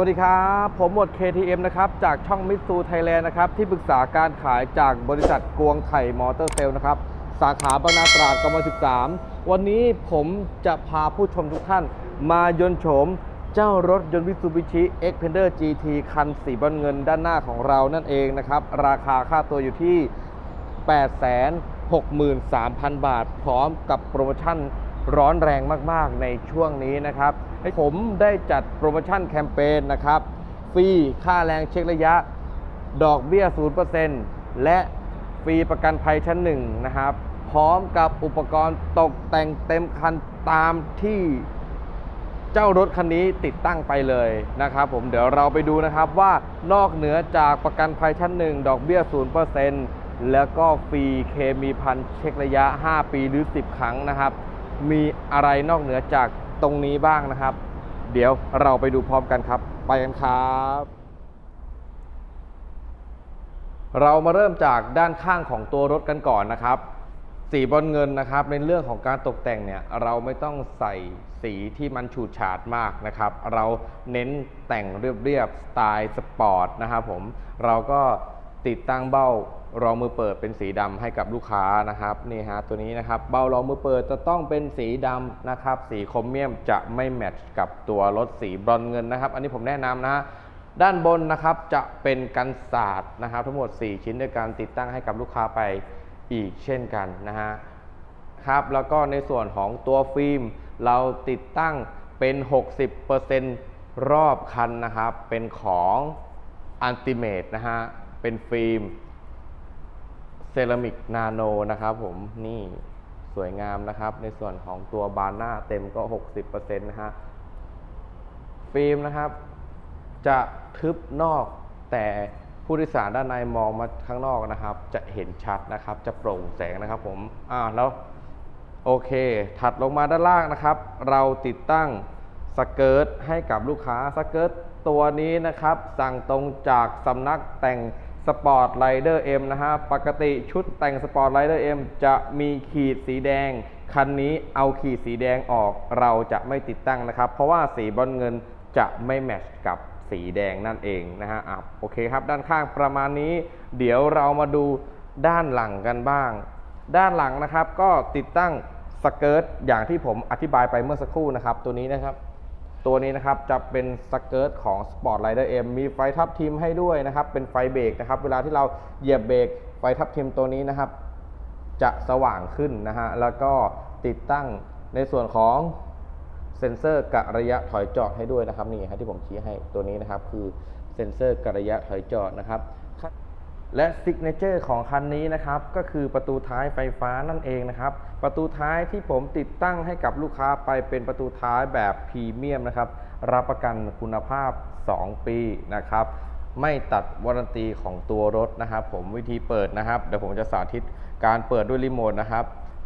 วัสดีครับ ผมหมด KTM นะครับ จากช่องมิตซูไทยแลนด์นะครับ ที่ปรึกษาการขายจากบริษัทกวงไข่มอเตอร์เซลนะครับ สาขาบางนาตราดกม13 วันนี้ผมจะพาผู้ชมทุกท่าน มายนโฉม เจ้ารถยนต์วิซูบิชิ Xpander GT คันสีบอลเงินด้านหน้าของเรานั่นเองนะครับ ราคาค่าตัวอยู่ที่ 863,000 บาท พร้อมกับโปรโมชั่น ร้อนแรงมากๆในช่วงนี้นะครับ ให้ผมได้จัดโปรโมชั่นแคมเปญนะครับ ฟรีค่าแรงเช็คระยะ ดอกเบี้ย 0%และฟรีประกันภัยชั้นหนึ่งนะครับ พร้อมกับอุปกรณ์ตกแต่งเต็มคันตามที่เจ้ารถคันนี้ติดตั้งไปเลยนะครับผมเดี๋ยวเราไปดูนะครับว่านอกเหนือจากประกันภัยชั้นหนึ่งดอกเบี้ย 0%แล้วก็ฟรีเคมีพันเช็คระยะ 5 ปีหรือ 10 ครั้งนะครับ มีอะไรนอกเหนือจากตรงนี้บ้างนะครับ เดี๋ยวเราไปดูพร้อมกันครับ ไปกันครับ เรามาเริ่มจากด้านข้างของตัวรถกันก่อนนะครับสีบอลเงินนะครับในเรื่องของการตกแต่งเนี่ยเราไม่ต้องใส่สีที่มันฉูดฉาดมากนะครับ เราเน้นแต่งเรียบๆสไตล์สปอร์ตนะครับผมเราก็ติดตั้งเบ้า รองมือเปิดเป็นสีดำให้กับลูกค้านะครับนี่ฮะตัวนี้นะครับเบารองมือเปิดจะต้องเป็นสีดำนะครับสีคมเมียมจะไม่แมทช์กับตัวรถสีบรอนเงินนะครับ อันนี้ผมแนะนำนะฮะด้านบนนะครับจะเป็นกันศาสตร์นะครับ ทั้งหมด 4 ชิ้นด้วยการติดตั้งให้กับลูกค้าไปอีกเช่นกันนะฮะครับแล้วก็ในส่วนของตัวฟิล์ม เราติดตั้งเป็น 60%รอบคันนะครับ เป็นของอันติเมตนะฮะเป็นฟิล์ม เซรามิกนาโนนะครับผมนี่สวยงามนะครับ ในส่วนของตัวบานหน้าเต็มก็ 60%นะฮะฟิล์มนะครับ จะทึบนอกแต่ผู้โดยสารด้านในมองมาข้างนอกนะครับ จะเห็นชัดนะครับ จะโปร่งแสงนะครับผมอ่าแล้วโอเค ถัดลงมาด้านล่างนะครับ เราติดตั้งสเกิร์ตให้กับลูกค้าสเกิร์ตตัวนี้นะครับ สั่งตรงจากสำนักแต่ง สปอร์ตไ i เดอร์เอ็มนะฮะ ปกติชุดแต่งสปอร์ตไ i เดอร์เอ็มจะมีขีดสีแดง คันนี้เอาขีดสีแดงออกเราจะไม่ติดตั้งนะครับ เพราะว่าสีบอลเงินจะไม่แมทช์กับสีแดงนั่นเองนะฮะอะโอเคครับ ด้านข้างประมาณนี้ เดี๋ยวเรามาดูด้านหลังกันบ้าง ด้านหลังนะครับก็ติดตั้งสเกิร์ตอย่างที่ผมอธิบายไปเมื่อสักครู่นะครับ ตัวนี้นะครับ ตัวนี้นะครับจะเป็นสเกิร์ตของ Sport Rider M มีไฟทับทิมให้ด้วยนะครับ เป็นไฟเบรกนะครับ เวลาที่เราเหยียบเบรกไฟทับทิมตัวนี้นะครับ จะสว่างขึ้นนะฮะ แล้วก็ติดตั้งในส่วนของเซ็นเซอร์กะระยะถอยจอดให้ด้วยนะครับนี่ครับที่ผมชี้ให้ตัวนี้นะครับ คือเซ็นเซอร์กะระยะถอยจอดนะครับ และซิกเนเจอร์ของคันนี้นะครับก็คือประตูท้ายไฟฟ้านั่นเองนะครับ ประตูท้ายที่ผมติดตั้งให้กับลูกค้าไปเป็นประตูท้ายแบบพรีเมียมนะครับ รับประกันคุณภาพ 2 ปีนะครับ ไม่ตัดวารันตีของตัวรถนะครับ ผมวิธีเปิดนะครับ เดี๋ยวผมจะสาธิตการเปิดด้วยรีโมทนะครับ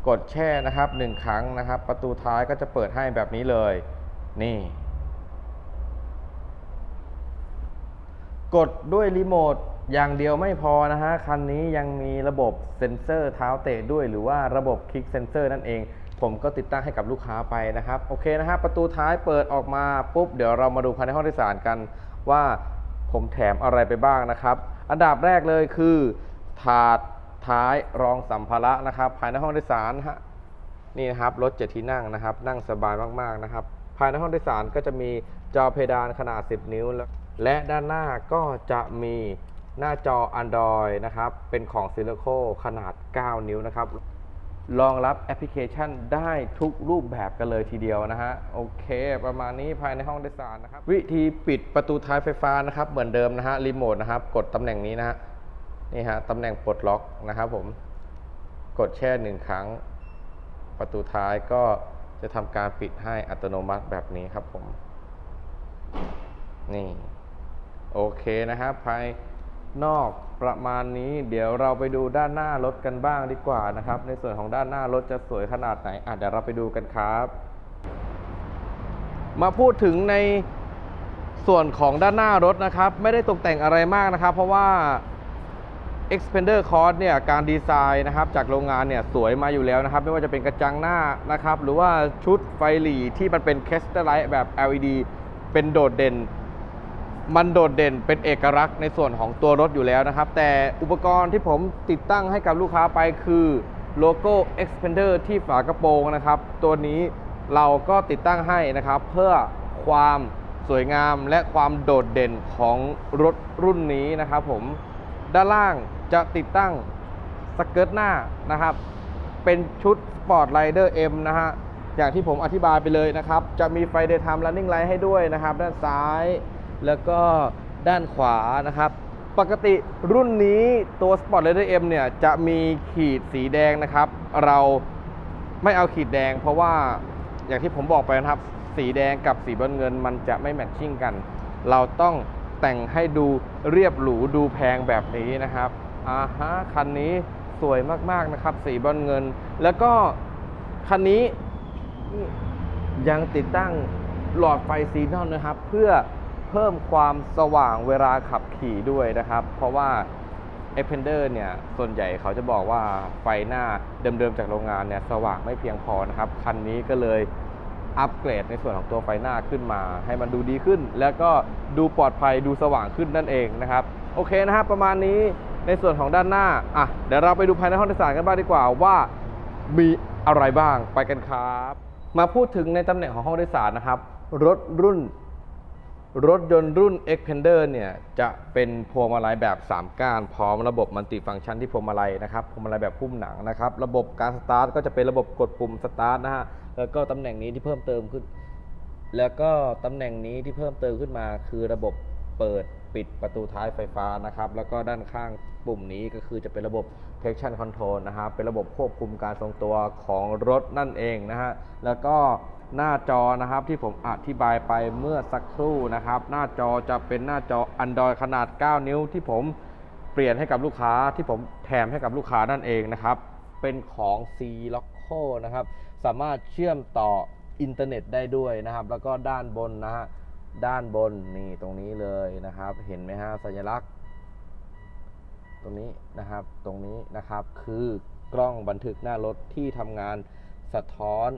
กดแช่นะครับ 1 ครั้งนะครับ ประตูท้ายก็จะเปิดให้แบบนี้เลย นี่กดด้วยรีโมท อย่างเดียวไม่พอนะฮะ คันนี้ยังมีระบบเซ็นเซอร์เท้าเตะด้วย หรือว่าระบบคลิกเซ็นเซอร์นั่นเอง ผมก็ติดตั้งให้กับลูกค้าไปนะครับ โอเคนะฮะ ประตูท้ายเปิดออกมาปุ๊บ เดี๋ยวเรามาดูภายในห้องโดยสารกัน ว่าผมแถมอะไรไปบ้างนะครับ อันดับแรกเลยคือถาดท้ายรองสัมภาระนะครับ ภายในห้องโดยสารฮะ นี่นะครับรถเจ็ดที่นั่งนะครับ นั่งสบายมากๆนะครับ ภายในห้องโดยสารก็จะมีจอเพดานขนาด 10 นิ้ว และและด้านหน้าก็จะมี หน้าจอ Android นะครับ เป็นของ s i l i c o ขนาด 9 นิ้วนะครับ รองรับแอปพลิเคชันได้ทุกรูปแบบกันเลยทีเดียวนะฮะ โอเค ประมาณนี้ภายในห้องโดยสารนะครับ วิธีปิดประตูท้ายไฟฟ้านะครับ เหมือนเดิมนะฮะ รีโมทนะครับ กดตำแหน่งนี้นะฮะ นี่ฮะ ตำแหน่งปลดล็อกนะครับผม กดแช่หนึ่งครั้ง ประตูท้ายก็จะทำการปิดให้อัตโนมัติแบบนี้ครับผม นี่ โอเคนะครับภาย นอกประมาณนี้ เดี๋ยวเราไปดูด้านหน้ารถกันบ้างดีกว่านะครับ ในส่วนของด้านหน้ารถจะสวยขนาดไหนอะเดี๋ยวเราไปดูกันครับ มาพูดถึงในส่วนของด้านหน้ารถนะครับ ไม่ได้ตกแต่งอะไรมากนะครับ เพราะว่า Expander Cross เนี่ยการดีไซน์นะครับ จากโรงงานเนี่ยสวยมาอยู่แล้วนะครับ ไม่ว่าจะเป็นกระจังหน้านะครับ หรือว่าชุดไฟหลีที่มันเป็น c a s t e r Light แบบ LED เป็นโดดเด่น มันโดดเด่นเป็นเอกลักษณ์ในส่วนของตัวรถอยู่แล้วนะครับ แต่อุปกรณ์ที่ผมติดตั้งให้กับลูกค้าไปคือโลโก้ Expander ที่ฝากระโปรงนะครับ ตัวนี้เราก็ติดตั้งให้นะครับ เพื่อความสวยงามและความโดดเด่นของรถรุ่นนี้นะครับผมด้านล่างจะติดตั้งสเกิร์ตหน้านะครับ เป็นชุด Sport Rider M นะฮะอย่างที่ผมอธิบายไปเลยนะครับ จะมีไฟ Daytime Running Light ให้ด้วยนะครับ ด้านซ้าย แล้วก็ด้านขวานะครับ ปกติรุ่นนี้ตัว Sport Rider M เนี่ยจะมีขีดสีแดงนะครับ เราไม่เอาขีดแดง เพราะว่าอย่างที่ผมบอกไปนะครับ สีแดงกับสีบอนเงินมันจะไม่แมทชิ่งกัน เราต้องแต่งให้ดูเรียบหรูดูแพงแบบนี้นะครับอ่าฮะคันนี้สวยมากๆนะครับ สีบอนเงิน แล้วก็คันนี้ยังติดตั้งหลอดไฟซีนอนนะครับ เพื่อ เพิ่มความสว่างเวลาขับขี่ด้วยนะครับ เพราะว่า e p e n d e r เนี่ย ส่วนใหญ่เขาจะบอกว่าไฟหน้าเดิมๆจากโรงงานเนี่ย สว่างไม่เพียงพอนะครับ คันนี้ก็เลยอัปเกรดในส่วนของตัวไฟหน้าขึ้นมา ให้มันดูดีขึ้น แล้วก็ดูปลอดภัยดูสว่างขึ้นนั่นเองนะครับ โอเคนะครับประมาณนี้ในส่วนของด้านหน้าอะเดี๋ยวเราไปดูภายในห้องโดยสารกันบ้างดีกว่าว่ามีอะไรบ้างไปกันครับ มาพูดถึงในตำแหน่งของห้องโดยสารนะครับ รถรุ่น รถยนต์รุ่น Expander เนี่ยจะเป็นพวงมาลัยแบบ 3 ก้าน พร้อมระบบมัลติฟังก์ชันที่พวงมาลัยนะครับพวงมาลัยแบบหุ้มหนังนะครับ ระบบการสตาร์ทก็จะเป็นระบบกดปุ่มสตาร์ทนะฮะแล้วก็ตำแหน่งนี้ที่เพิ่มเติมขึ้น แล้วก็ตำแหน่งนี้ที่เพิ่มเติมขึ้นมา คือระบบเปิดปิดประตูท้ายไฟฟ้านะครับ แล้วก็ด้านข้างปุ่มนี้ก็คือจะเป็นระบบ traction control นะครับเป็นระบบควบคุมการทรงตัวของรถนั่นเองนะฮะแล้วก็ หน้าจอนะครับที่ผมอธิบายไปเมื่อสักครู่นะครับ หน้าจอจะเป็นหน้าจอ Android ขนาด 9 นิ้วที่ผมเปลี่ยนให้กับลูกค้าที่ผมแถมให้กับลูกค้านั่นเองนะครับ เป็นของ C Loco นะครับ สามารถเชื่อมต่ออินเทอร์เน็ตได้ด้วยนะครับ แล้วก็ด้านบนนะฮะด้านบนนี่ตรงนี้เลยนะครับ เห็นไหมฮะสัญลักษณ์ ตรงนี้นะครับ ตรงนี้นะครับคือกล้องบันทึกหน้ารถที่ทำงานสะท้อน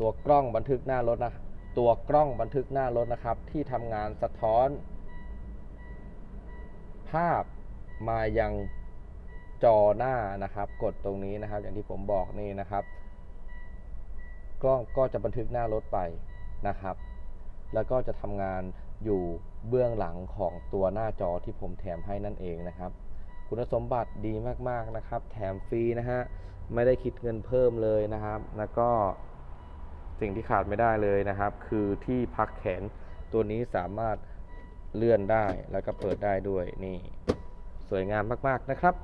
ตัวกล้องบันทึกหน้ารถนะตัวกล้องบันทึกหน้ารถนะครับ ที่ทำงานสะท้อน ภาพมายังจอหน้านะครับ กดตรงนี้นะครับ อย่างที่ผมบอกนี่นะครับ กล้องก็จะบันทึกหน้ารถไปนะครับ แล้วก็จะทำงานอยู่เบื้องหลังของตัวหน้าจอที่ผมแถมให้นั่นเองนะครับ คุณสมบัติดีมากๆนะครับ แถมฟรีนะฮะไม่ได้คิดเงินเพิ่มเลยนะครับ แล้วก็ สิ่งที่ขาดไม่ได้เลยนะครับ คือที่พักแขนตัวนี้สามารถเลื่อนได้แล้วก็เปิดได้ด้วยนี่สวยงามมาก ๆนะครับ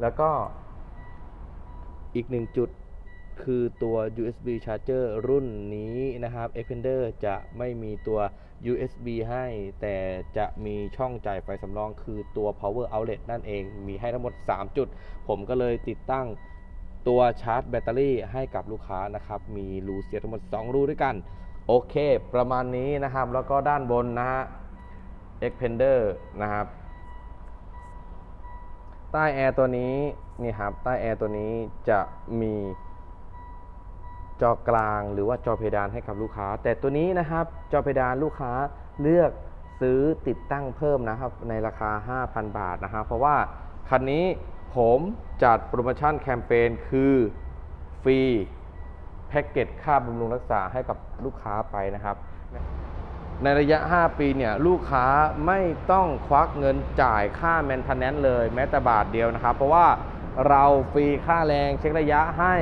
แล้วก็อีกหนึ่งจุดคือตัว USB charger รุ่นนี้นะครับ Expander จะไม่มีตัว USB ให้ แต่จะมีช่องจ่ายไฟสำรองคือตัว power outlet นั่นเอง มีให้ทั้งหมด 3 จุด ผมก็เลยติดตั้ง ตัวชาร์จแบตเตอรี่ให้กับลูกค้านะครับ มีรูเสียบทั้งหมด 2 รูด้วยกัน โอเค ประมาณนี้นะครับ แล้วก็ด้านบนนะฮะ Expander นะครับ ใต้แอร์ตัวนี้นี่ครับ ใต้แอร์ตัวนี้จะมีจอกลางหรือว่าจอเพดานให้กับลูกค้า แต่ตัวนี้นะครับ จอเพดานลูกค้าเลือกซื้อติดตั้งเพิ่มนะครับ ในราคา 5,000 บาทนะครับ เพราะว่าคันนี้ ผมจัดโปรโมชั่นแคมเปญคือฟรีแพ็กเกจค่าบำรุงรักษาให้กับลูกค้าไปนะครับ ในระยะ 5 ปีเนี่ยลูกค้าไม่ต้องควักเงินจ่ายค่าแมนเทนแนนซ์เลยแม้แต่บาทเดียวนะครับ เพราะว่าเราฟรีค่าแรงเช็คระยะให้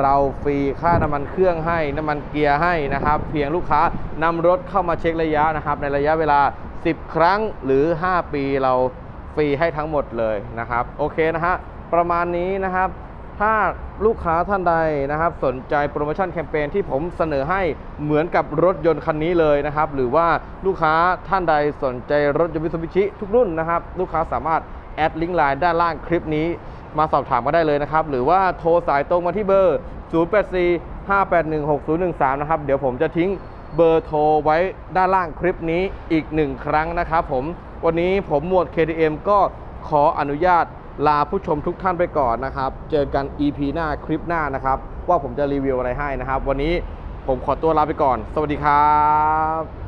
เราฟรีค่าน้ำมันเครื่องให้น้ำมันเกียร์ให้นะครับ เพียงลูกค้านำรถเข้ามาเช็คระยะนะครับ ในระยะเวลา 10 ครั้งหรือ 5 ปีเรา ฟรีให้ทั้งหมดเลยนะครับ โอเคนะฮะประมาณนี้นะครับ ถ้าลูกค้าท่านใดนะครับ สนใจโปรโมชั่นแคมเปญที่ผมเสนอให้เหมือนกับรถยนต์คันนี้เลยนะครับ หรือว่าลูกค้าท่านใดสนใจรถยนต์มิตซูบิชิทุกรุ่นนะครับ ลูกค้าสามารถแอดลิงก์ไลน์ด้านล่างคลิปนี้มาสอบถามมาได้เลยนะครับ หรือว่าโทรสายตรงมาที่เบอร์ 0845816013 นะครับ เดี๋ยวผมจะทิ้ง เบอร์โทรไว้ด้านล่างคลิปนี้อีกหนึ่งครั้งนะครับผม วันนี้ผมหมวด KTM ก็ขออนุญาตลาผู้ชมทุกท่านไปก่อนนะครับ เจอกัน EP หน้าคลิปหน้านะครับ ว่าผมจะรีวิวอะไรให้นะครับ วันนี้ผมขอตัวลาไปก่อน สวัสดีครับ